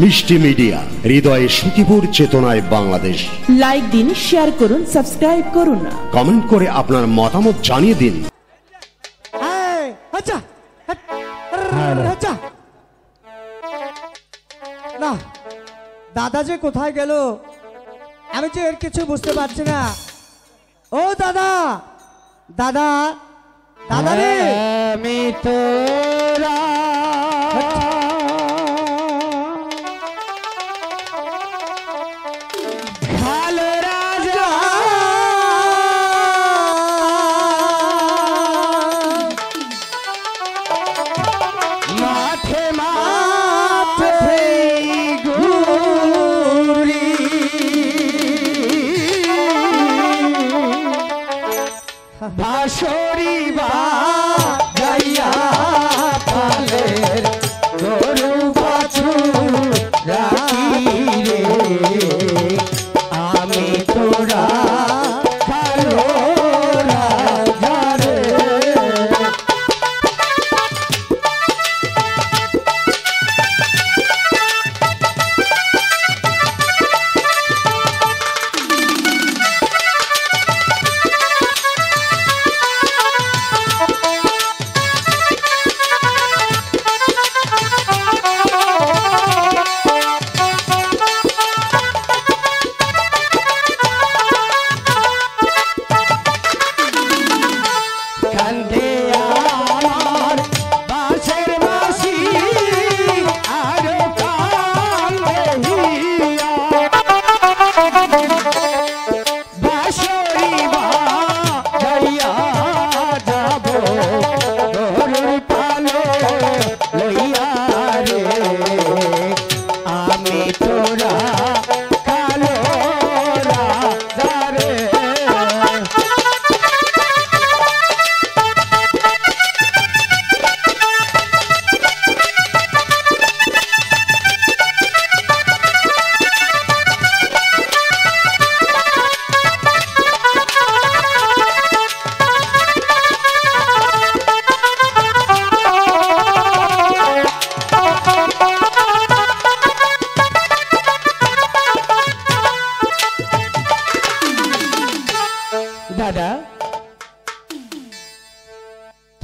মিষ্টি মিডিয়া হৃদয়ে সুখীপুর চেতনায় বাংলাদেশ। লাইক দিন শেয়ার করুন সাবস্ক্রাইব করুন কমেন্ট করে আপনার মতামত জানিয়ে দিন। আচ্ছা। আচ্ছা। না দাদা যে কোথায় গেল আমি যে এর কিছু বুঝতে পারছি না। ও দাদা! দাদা! দাদা রে! আমি তোরা।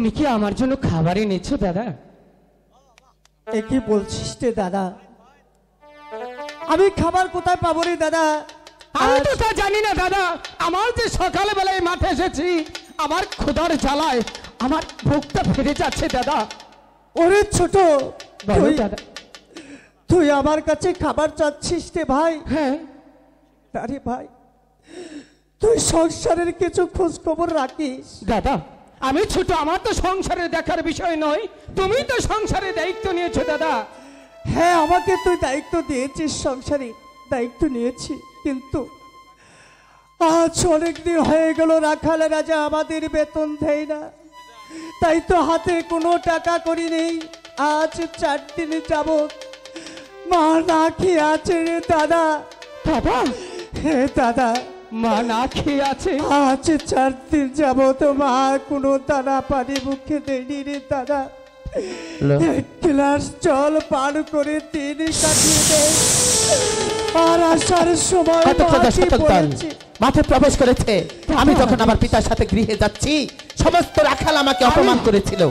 তুমি কি আমার জন্য খাবার এনেছো দাদা? এ কি বলছিস রে দাদা। আমি খাবার কোথায় পাবো রে দাদা? আমি তো তা জানি না দাদা। আমার যে সকালে বেলায় মাঠে এসেছি আমার ক্ষুধার জ্বালায় আমার ভোগটা ফিরে যাচ্ছে দাদা। ওরে ছোট বলো তুই- দাদা। তুই আমার কাছে খাবার চাচ্ছিস রে ভাই। হ্যাঁ। আরে ভাই। তুই সংসারের কিছু খোঁজ খবর রাখিস। দাদা আমি ছোট আমার তো সংসারে দেখার বিষয় নয়। তুমি তো সংসারে দায়িত্ব নিয়েছো দাদা। হ্যাঁ আমাকে তুই দায়িত্ব দিয়েছিস সংসারে দায়িত্ব নিয়েছি কিন্তু আজ অনেকদিন হয়ে গেল রাখালে রাজা আমাদের বেতন দেয় না। তাই তো হাতে কোনো টাকা করি নেই। আজ চার দিন যাবত মা না খেয়ে আছে রে দাদা। দাদা হে দাদা মা না খেয়ে আছে। আজ চার দিন যাবত মা কোনো দানা পানি মুখে দেয়নি রে দাদা। এক গ্লাস জল পান করে দিন কাটিয়ে দেয় আর আসার সময়। মাঠে প্রবেশ করেছে। আমি যখন আমার পিতার সাথে গৃহে যাচ্ছি সমস্ত রাখাল আমাকে অপমান করেছিল।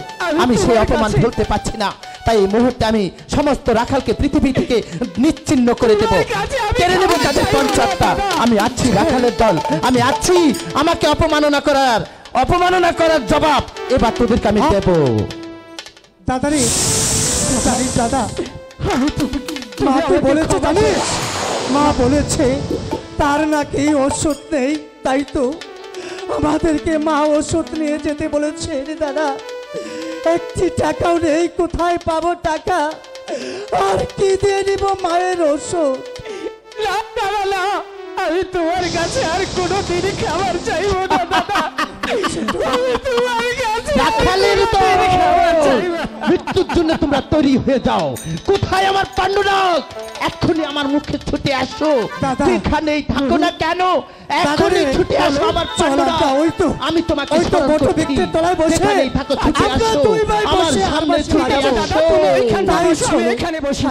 আমি সেই অপমান ধরতে পারছি না। তাই এই মুহূর্তে আমি সমস্ত রাখালকে পৃথিবী থেকে নিচ্ছিন্ন করে দেব। কেড়ে নেব তাদের পঞ্চায়েতটা আমি আছি রাখালের দল। আমি আছি। আমাকে অপমাননা করার অপমাননা করার জবাব এবার তোদেরকে আমি দেব। দাদা। রে দাদা মা তো বলেছে জানিস? মা বলেছে তার নাকি ওষুধ নেই তাই তো? আমাদেরকে মা ওষুধ নিয়ে যেতে বলেছে রে দাদা। একটি টাকাও নেই কোথায় পাবো টাকা? আর কি দিয়ে নিব মায়ের ওষুধ না দাদা না আমি তোমার কাছে আর কোনো দিনই খাবার চাইব না দাদা। আমি তোমার রাখালের মৃত্যুর জন্য তোমরা তৈরি হয়ে যাও। কোথায় আমার পাণ্ডুরাগ এক্ষুনি আমার মুখে ছুটে আসো। যেখানেই থাকো না কেন এক্ষুনি ছুটে আসো আমার পাণ্ডুরাগ আমি তোমাকে যেখানেই থাকো ছুটে আসো। আমার সামনে ছুটে আসো। এখানে বসি,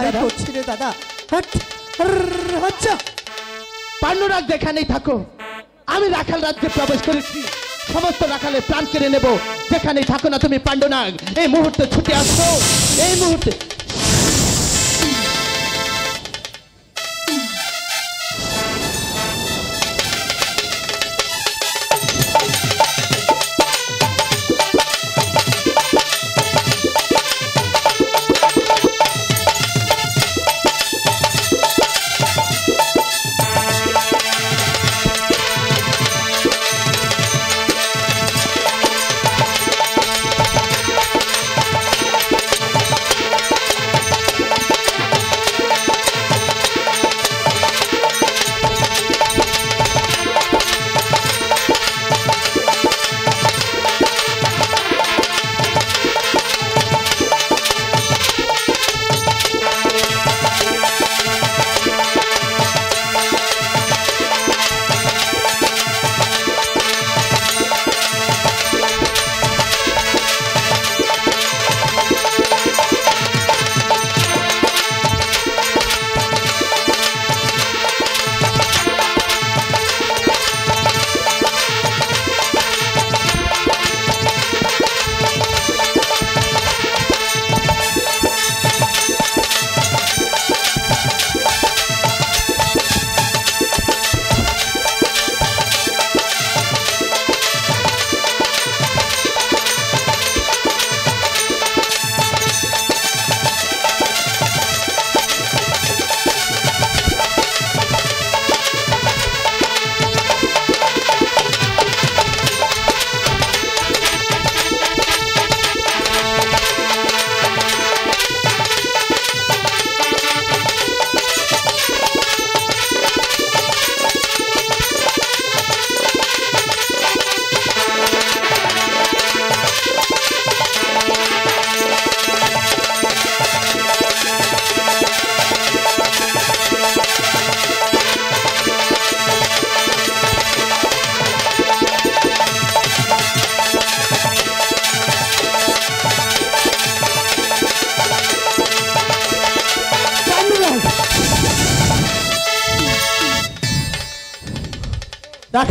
দাদা। হাট, ররর, আচ্ছা। পাণ্ডুরাগ যেখানেই থাকো আমি রাখাল রাজ্যে প্রবেশ করেছি। সমস্ত রাখালের প্রাণ কেড়ে নেব। যেখানে থাকো না তুমি পাণ্ডনাগ, এই মুহূর্তে ছুটে আসো। এই মুহূর্তে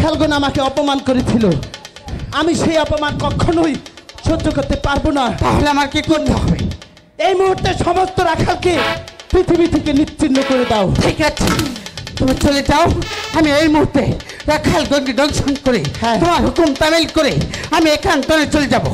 রাখালগণ আমাকে অপমান করেছিল। আমি সেই অপমান কখনোই সহ্য করতে পারব না। তাহলে আমার কি করতে হবে? এই মুহূর্তে সমস্ত রাখালকে পৃথিবী থেকে নিচ্ছিন্ন করে দাও। ঠিক আছে তুমি চলে যাও। আমি এই মুহূর্তে রাখাল গন্ডি দংশন করে হ্যাঁ। তোমার হুকুম তামিল করে আমি একান্তরে চলে যাব।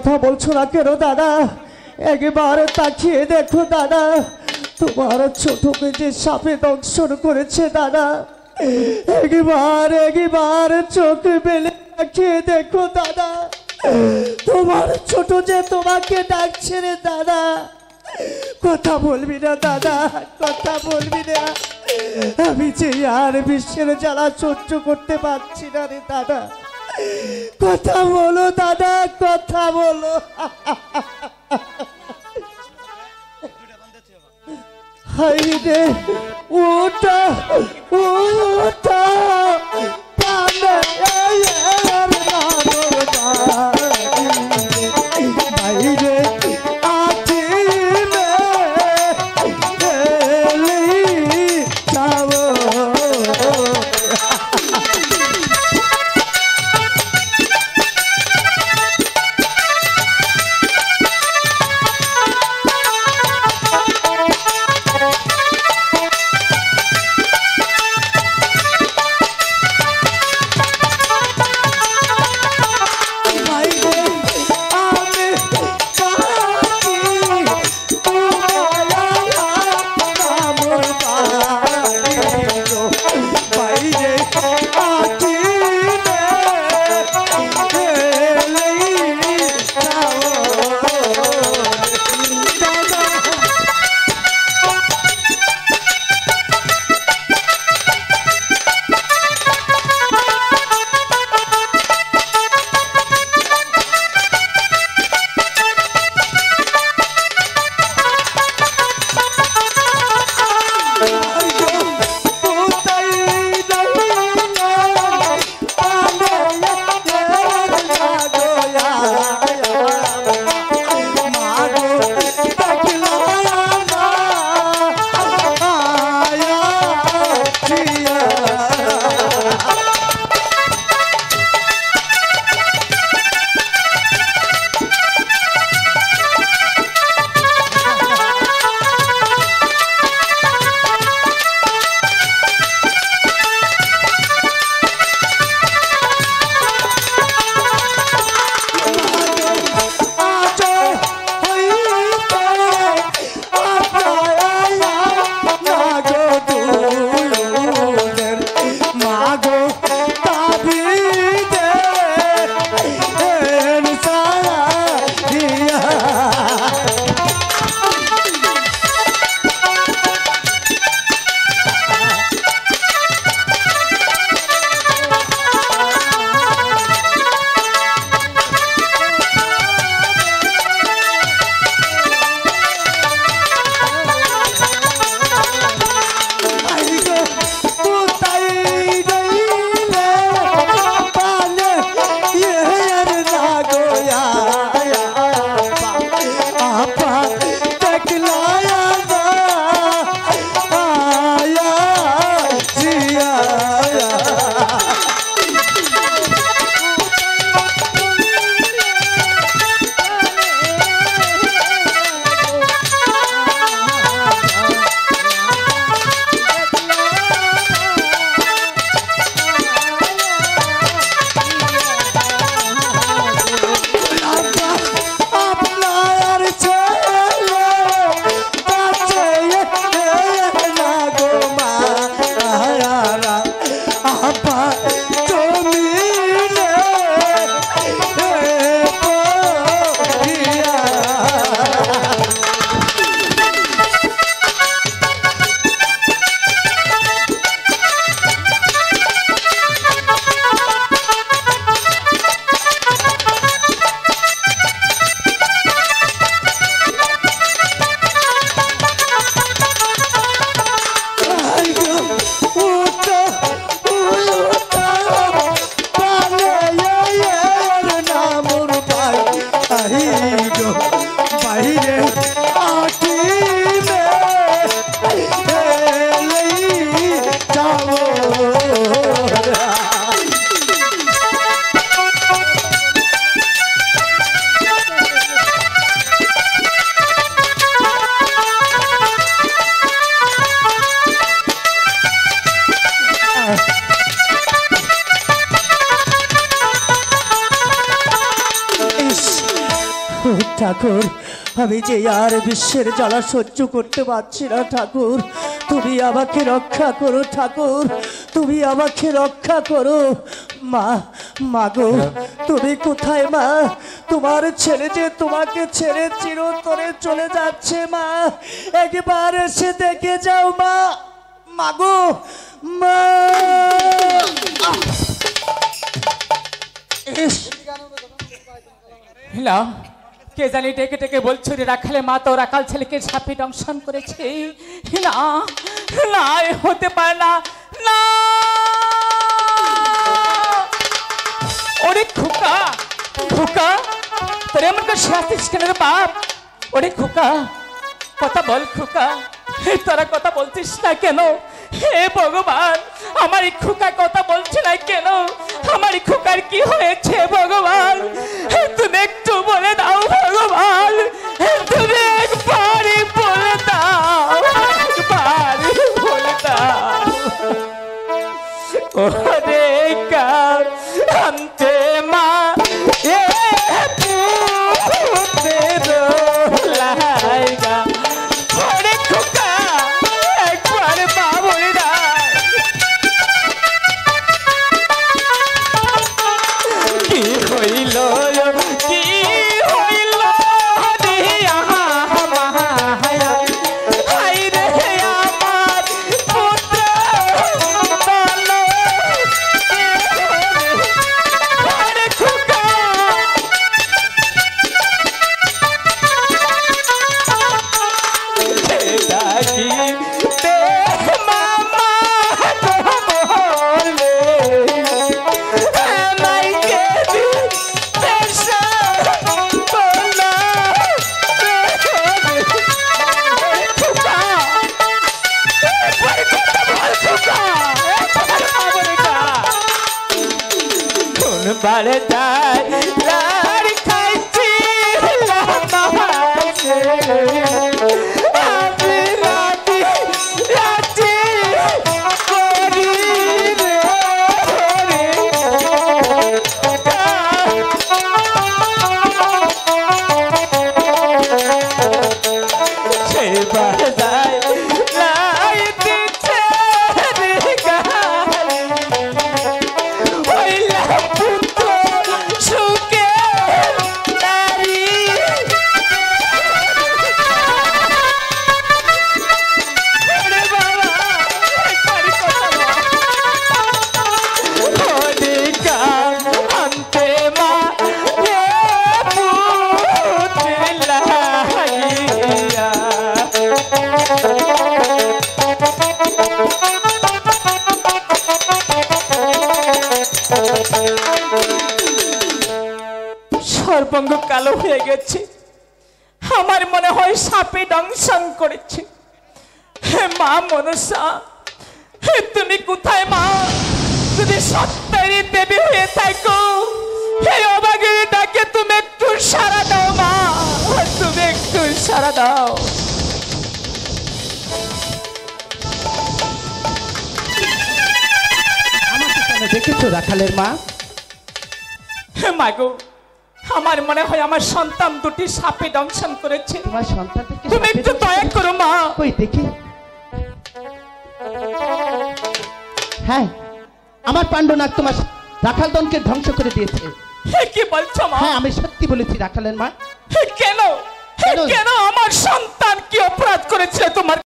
কথা বলছো না কেন, দাদা? একবার তাকিয়ে দেখো, দাদা। তোমার ছোটকে যে সাপে দংশন করেছে, দাদা। একবার একবার চোখ বেলে তাকিয়ে দেখো, দাদা। তোমার ছোট যে তোমাকে ডাকছে রে, দাদা। কথা বলবি না, দাদা, কথা বলবি না। আমি যে আর বিশ্বের জ্বালা সহ্য করতে পারছি না রে, দাদা। কথা বলো দাদা কথা বলো। হাই রে ওটা ওটা পানে বাইরে যে আর বিশ্বের জ্বালা সহ্য করতে পারছি না, ঠাকুর। তুমি আমাকে রক্ষা করো, ঠাকুর। তুমি আমাকে রক্ষা করো। মা মাগো তুমি কোথায়, মা? তোমার ছেলে যে তোমাকে ছেড়ে চিরতরে চলে যাচ্ছে, মা। একবার এসে দেখে যাও, মা। মাগো মা। না কে জানি ডেকে ডেকে বলছো রে রাখালে মা তো রাখাল ছেলেকে সাপে দংশন করেছে। না না হতে পারে না না। ওরে তোরে এমন করে কেন বাপ? ওরে খোকা, কথা বল খোকা তোরা কথা বলছিস না কেন? হে ভগবান, আমার এই খোকা কথা বলছে না কেন? আমার sambale dai lari khaichi করেছে। হে মা মনসা হে তুমি কোথায় মা? তুমি সত্যেরই দেবী হয়ে থাকো হে অবাগের ডাকে তুমি একটু সারা দাও মা। তুমি একটু সারা দাও। দেখেছ রাখালের মা? হে মাগো আমার মনে হয় আমার সন্তান দুটি সাপে দংশন করেছে। তোমার সন্তানদেরকে তুমি একটু দয়া করো মা। ওই দেখি। হ্যাঁ আমার পাণ্ডনাথ তোমার রাখালদনকে ধ্বংস করে দিয়েছে। কি বলছো মা? হ্যাঁ আমি সত্যি বলেছি রাখালের মা। কেন? কেন? আমার সন্তান কি অপরাধ করেছে তোমার